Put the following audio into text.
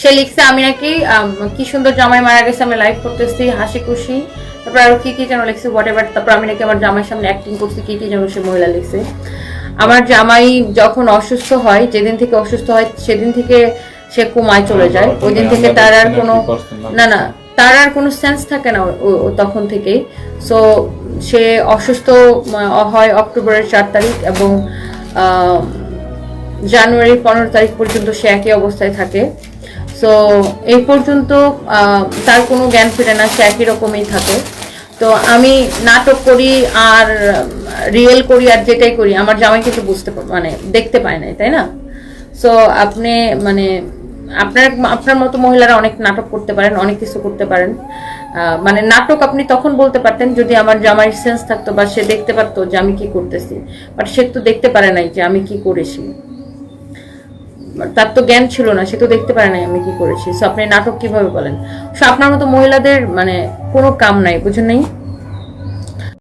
সে লিখছে আমি নাকি কি সুন্দর জামাই মারা গেছে আমি লাইভ করতেছি হাসি খুশি। তারপর আরও কি কি যেন লিখছে হোয়াট এভার তারপর আমি নাকি আমার জামাইয়ের সামনে অ্যাক্টিং করছি কি কি যেন সে মহিলা লিখছে। আমার জামাই যখন অসুস্থ হয় যেদিন থেকে অসুস্থ হয় সেদিন থেকে সে কুমায় চলে যায়। ওই দিন থেকে তার আর কোনো না। না তার আর কোনো সেন্স থাকে না তখন থেকেই। সো সে অসুস্থ হয় অক্টোবরের চার তারিখ এবং আহ, জানুয়ারি পনেরো তারিখ পর্যন্ত সে একই অবস্থায় থাকে। সো এই পর্যন্ত তার কোনো জ্ঞান ফিরে না, সে একই রকমই থাকে। তো আমি নাটক করি আর রিয়েল করি আর যেটাই করি, আমার জামাই কিন্তু বুঝতে মানে দেখতে পায় নাই, তাই না? সো আপনি মানে আপনার আপনার মতো মহিলারা অনেক নাটক করতে পারেন, অনেক কিছু করতে পারেন। মানে নাটক আপনি তখন বলতে পারতেন যদি আমার জামাই সেন্স থাকতো বা সে দেখতে পারতো যে আমি কি করতেছি। বাট সে তো দেখতে পারে নাই যে আমি কি করেছি। তার তো জ্ঞান ছিল না, সে তো দেখতে পারে নাই আমি কি করেছি। সো আপনি নাটক কীভাবে বলেন? সো আপনার মতো মহিলাদের মানে কোনো কাম নাই, বুঝুন নাই?